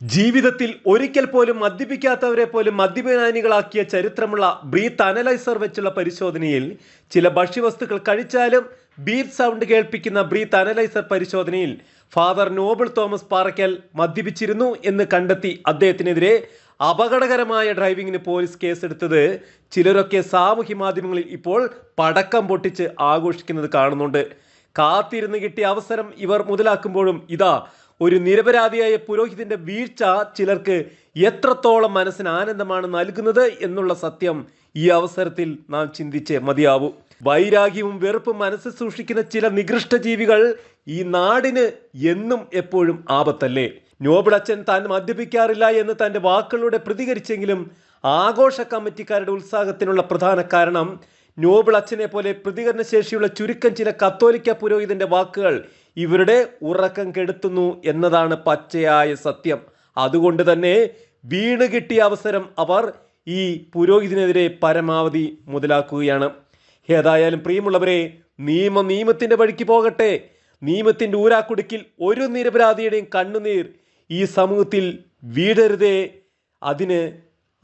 ജീവിതത്തിൽ ഒരിക്കൽ പോലും മദ്യപിക്കാത്തവരെ പോലും മദ്യപാനികളാക്കിയ ചരിത്രമുള്ള ബ്രീത്ത് അനലൈസർ വെച്ചുള്ള പരിശോധനയിൽ ചില ഭക്ഷ്യവസ്തുക്കൾ കഴിച്ചാലും ബീറ്റ് സൗണ്ട് കേൾപ്പിക്കുന്ന ബ്രീത്ത് അനലൈസർ പരിശോധനയിൽ ഫാദർ നോബിൾ തോമസ് പാറയ്ക്കൽ മദ്യപിച്ചിരുന്നു എന്ന് കണ്ടെത്തി അദ്ദേഹത്തിനെതിരെ അപകടകരമായ ഡ്രൈവിംഗിന് പോലീസ് കേസെടുത്തത് ചിലരൊക്കെ സാമൂഹ്യ മാധ്യമങ്ങളിൽ ഇപ്പോൾ പടക്കം പൊട്ടിച്ച് ആഘോഷിക്കുന്നത് കാണുന്നുണ്ട്. കാത്തിരുന്ന് കിട്ടിയ അവസരം ഇവർ മുതലാക്കുമ്പോഴും ഇതാ ഒരു നിരപരാധിയായ പുരോഹിതന്റെ വീഴ്ച ചിലർക്ക് എത്രത്തോളം മനസ്സിന് ആനന്ദമാണ് നൽകുന്നത് എന്നുള്ള സത്യം ഈ അവസരത്തിൽ നാം ചിന്തിച്ച് മതിയാവൂ. വൈരാഗ്യവും വെറുപ്പും മനസ്സ് സൂക്ഷിക്കുന്ന ചില നികൃഷ്ട ജീവികൾ ഈ നാടിന് എന്നും എപ്പോഴും ആപത്തല്ലേ? നോബിൾ അച്ഛൻ താൻ മദ്യപിക്കാറില്ല എന്ന് തന്റെ വാക്കുകളിലൂടെ പ്രതികരിച്ചെങ്കിലും ആഘോഷ കമ്മിറ്റിക്കാരുടെ ഉത്സാഹത്തിനുള്ള പ്രധാന കാരണം നോബിൾ അച്ഛനെ പോലെ പ്രതികരണശേഷിയുള്ള ചുരുക്കം ചില കത്തോലിക്ക പുരോഹിതന്റെ വാക്കുകൾ ഇവരുടെ ഉറക്കം കെടുത്തുന്നു എന്നതാണ് പച്ചയായ സത്യം. അതുകൊണ്ട് തന്നെ വീണ് കിട്ടിയ അവസരം അവർ ഈ പുരോഹിതനെതിരെ പരമാവധി മുതലാക്കുകയാണ്. ഏതായാലും പ്രിയമുള്ളവരെ നിയമ നിയമത്തിന്റെ വഴിക്ക് പോകട്ടെ. നിയമത്തിന്റെ ഊരാക്കുടുക്കിൽ ഒരു നിരപരാധിയുടെയും കണ്ണുനീർ ഈ സമൂഹത്തിൽ വീടരുതേ അതിന്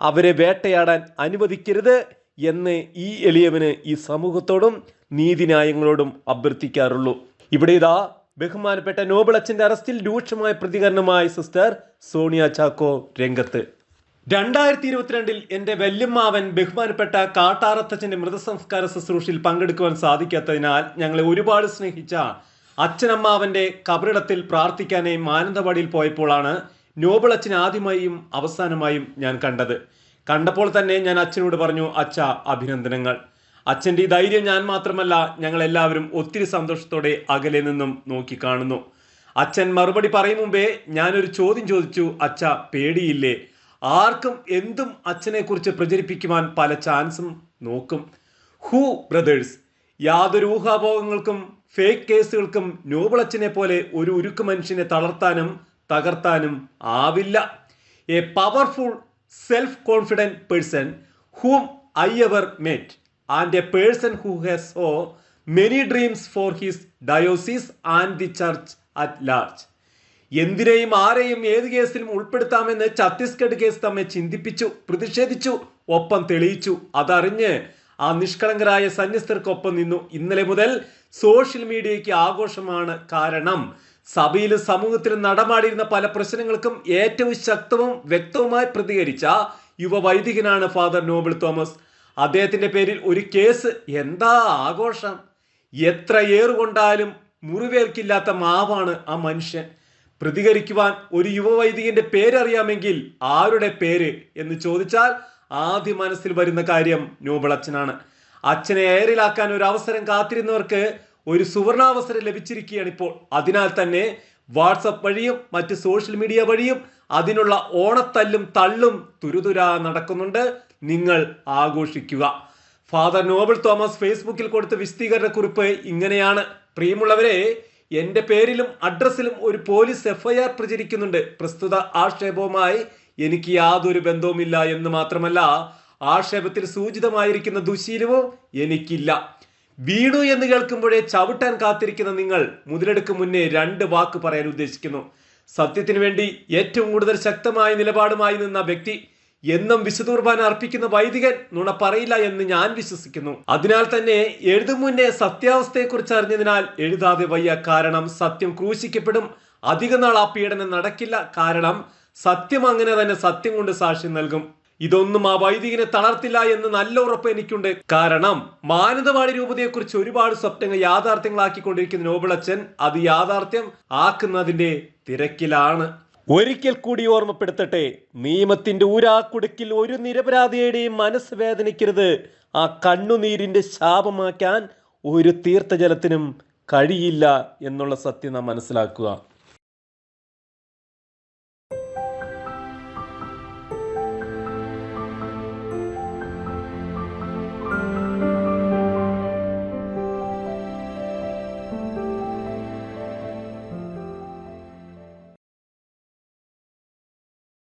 അവരെ വേട്ടയാടാൻ അനുവദിക്കരുത് എന്ന് ഈ എളിയവന് ഈ സമൂഹത്തോടും നീതിന്യായങ്ങളോടും അഭ്യർത്ഥിക്കാറുള്ളൂ. ഇവിടെ ഇതാ ബഹുമാനപ്പെട്ട നോബിൾ അച്ഛന്റെ അറസ്റ്റിൽ രൂക്ഷമായ പ്രതികരണമായി സിസ്റ്റർ സോണിയ ചാക്കോ രംഗത്ത്. രണ്ടായിരത്തി ഇരുപത്തിരണ്ടിൽ എന്റെ വല്യമ്മാവൻ ബഹുമാനപ്പെട്ട കാട്ടാറത്തച്ഛന്റെ മൃതസംസ്കാര ശുശ്രൂഷയിൽ പങ്കെടുക്കുവാൻ സാധിക്കാത്തതിനാൽ ഞങ്ങളെ ഒരുപാട് സ്നേഹിച്ച അച്ഛനമ്മാവന്റെ കബറിടത്തിൽ പ്രാർത്ഥിക്കാനായി മാനന്തവാടിയിൽ പോയപ്പോഴാണ് നോബിൾ അച്ഛൻ ആദ്യമായും അവസാനമായും ഞാൻ കണ്ടത്. കണ്ടപ്പോൾ തന്നെ ഞാൻ അച്ഛനോട് പറഞ്ഞു അച്ഛ അഭിനന്ദനങ്ങൾ. അച്ഛന്റെ ഈ ധൈര്യം ഞാൻ മാത്രമല്ല ഞങ്ങളെല്ലാവരും ഒത്തിരി സന്തോഷത്തോടെ അകലെ നിന്നും നോക്കി കാണുന്നു. അച്ഛൻ മറുപടി പറയും മുമ്പേ ഞാനൊരു ചോദ്യം ചോദിച്ചു അച്ഛ പേടിയില്ലേ? ആർക്കും എന്തും അച്ഛനെക്കുറിച്ച് പ്രചരിപ്പിക്കുവാൻ പല ചാൻസും നോക്കും. ഹൂ ബ്രദേഴ്സ് യാതൊരു ഊഹാഭോഗങ്ങൾക്കും ഫേക്ക് കേസുകൾക്കും നോബിളച്ചനെ പോലെ ഒരു ഉരുക്ക് മനുഷ്യനെ തളർത്താനും തകർത്താനും ആവില്ല. A powerful self confident person whom I ever met. And a person who has oh many dreams for his diocese and the church at large എന്തിനേയും ആരെയും ഏത് കേസിലും ഉൾപ്പെടുത്താമെന്ന് ഛത്തീസ്ഗഡ് കേസ് തമ്മെ ചിന്തിപ്പിച്ചു പ്രതിഷേധിച്ചു ഒപ്പം തെളിയിച്ചു. അതറിഞ്ഞ് ആ നിഷ്കളങ്കരായ സന്യസ്തർക്കൊപ്പം നിന്നു. ഇന്നലെ മുതൽ സോഷ്യൽ മീഡിയയ്ക്ക് ആഘോഷമാണ് കാരണം. സഭയിലും സമൂഹത്തിലും നടമാടിയിരുന്ന പല പ്രശ്നങ്ങൾക്കും ഏറ്റവും ശക്തവും വ്യക്തവുമായി പ്രതികരിച്ച യുവ വൈദികനാണ് ഫാദർ നോബിൾ തോമസ്. അദ്ദേഹത്തിന്റെ പേരിൽ ഒരു കേസ്. എന്താ ആഘോഷം? എത്ര ഏറുകൊണ്ടാലും മുറിവേൽക്കില്ലാത്ത മാവാണ് ആ മനുഷ്യൻ. പ്രതികരിക്കുവാൻ ഒരു യുവവൈദികന്റെ പേരറിയാമെങ്കിൽ ആരുടെ പേര് എന്ന് ചോദിച്ചാൽ ആദ്യ മനസ്സിൽ വരുന്ന കാര്യം നോബൽ അച്ഛനാണ് അച്ഛനെ എയറിലാക്കാൻ ഒരു അവസരം കാത്തിരുന്നവർക്ക് ഒരു സുവർണാവസരം ലഭിച്ചിരിക്കുകയാണ് ഇപ്പോൾ. അതിനാൽ തന്നെ വാട്സപ്പ് വഴിയും മറ്റ് സോഷ്യൽ മീഡിയ വഴിയും അതിനുള്ള ഓണത്തല്ലും തള്ളും തുരുതുരാ നടക്കുന്നുണ്ട്. നിങ്ങൾ ആഘോഷിക്കുക. ഫാദർ നോബൽ തോമസ് ഫേസ്ബുക്കിൽ കൊടുത്ത വിശദീകരണ കുറിപ്പ് ഇങ്ങനെയാണ്. പ്രിയമുള്ളവരെ എന്റെ പേരിലും അഡ്രസ്സിലും ഒരു പോലീസ് എഫ്ഐആർ പ്രചരിക്കുന്നുണ്ട്. പ്രസ്തുത ആക്ഷേപവുമായി എനിക്ക് യാതൊരു ബന്ധവുമില്ല എന്ന് മാത്രമല്ല ആക്ഷേപത്തിൽ സൂചിതമായിരിക്കുന്ന ദുശീലവും എനിക്കില്ല. വീണു എന്ന് കേൾക്കുമ്പോഴേ ചവിട്ടാൻ കാത്തിരിക്കുന്ന നിങ്ങൾ മുതലെടുക്ക് മുന്നേ രണ്ട് വാക്ക് പറയാൻ ഉദ്ദേശിക്കുന്നു. സത്യത്തിനു വേണ്ടി ഏറ്റവും കൂടുതൽ ശക്തമായ നിലപാടുമായി നിന്ന വ്യക്തി എന്നും വിശുദ്ധ കുർബാന അർപ്പിക്കുന്ന വൈദികൻ നുണ പറയില്ല എന്ന് ഞാൻ വിശ്വസിക്കുന്നു. അതിനാൽ തന്നെ എഴുതും മുന്നേ സത്യാവസ്ഥയെക്കുറിച്ച് അറിഞ്ഞതിനാൽ എഴുതാതെ വയ്യ കാരണം സത്യം ക്രൂശിക്കപ്പെടും. അധിക നാൾ ആ പീഡനം നടക്കില്ല. കാരണം സത്യം അങ്ങനെ തന്നെ സത്യം കൊണ്ട് സാക്ഷ്യം നൽകും. ഇതൊന്നും ആ വൈദികനെ തളർത്തില്ല എന്ന് നല്ല ഉറപ്പ് എനിക്കുണ്ട്. കാരണം മാനന്തവാടി രൂപതയെക്കുറിച്ച് ഒരുപാട് സ്വപ്നങ്ങൾ യാഥാർത്ഥ്യങ്ങളാക്കിക്കൊണ്ടിരിക്കുന്ന നോബിളച്ചൻ അത് യാഥാർത്ഥ്യം ആക്കുന്നതിന്റെ തിരക്കിലാണ്. ഒരിക്കൽ കൂടി ഓർമ്മപ്പെടുത്തട്ടെ നിയമത്തിന്റെ ഊരാക്കുടുക്കിൽ ഒരു നിരപരാധിയുടെയും മനസ്സ് വേദനിക്കരുത്. ആ കണ്ണുനീരിന്റെ ശാപമാക്കാൻ ഒരു തീർത്ഥജലത്തിനും കഴിയില്ല എന്നുള്ള സത്യം നാം മനസ്സിലാക്കുക.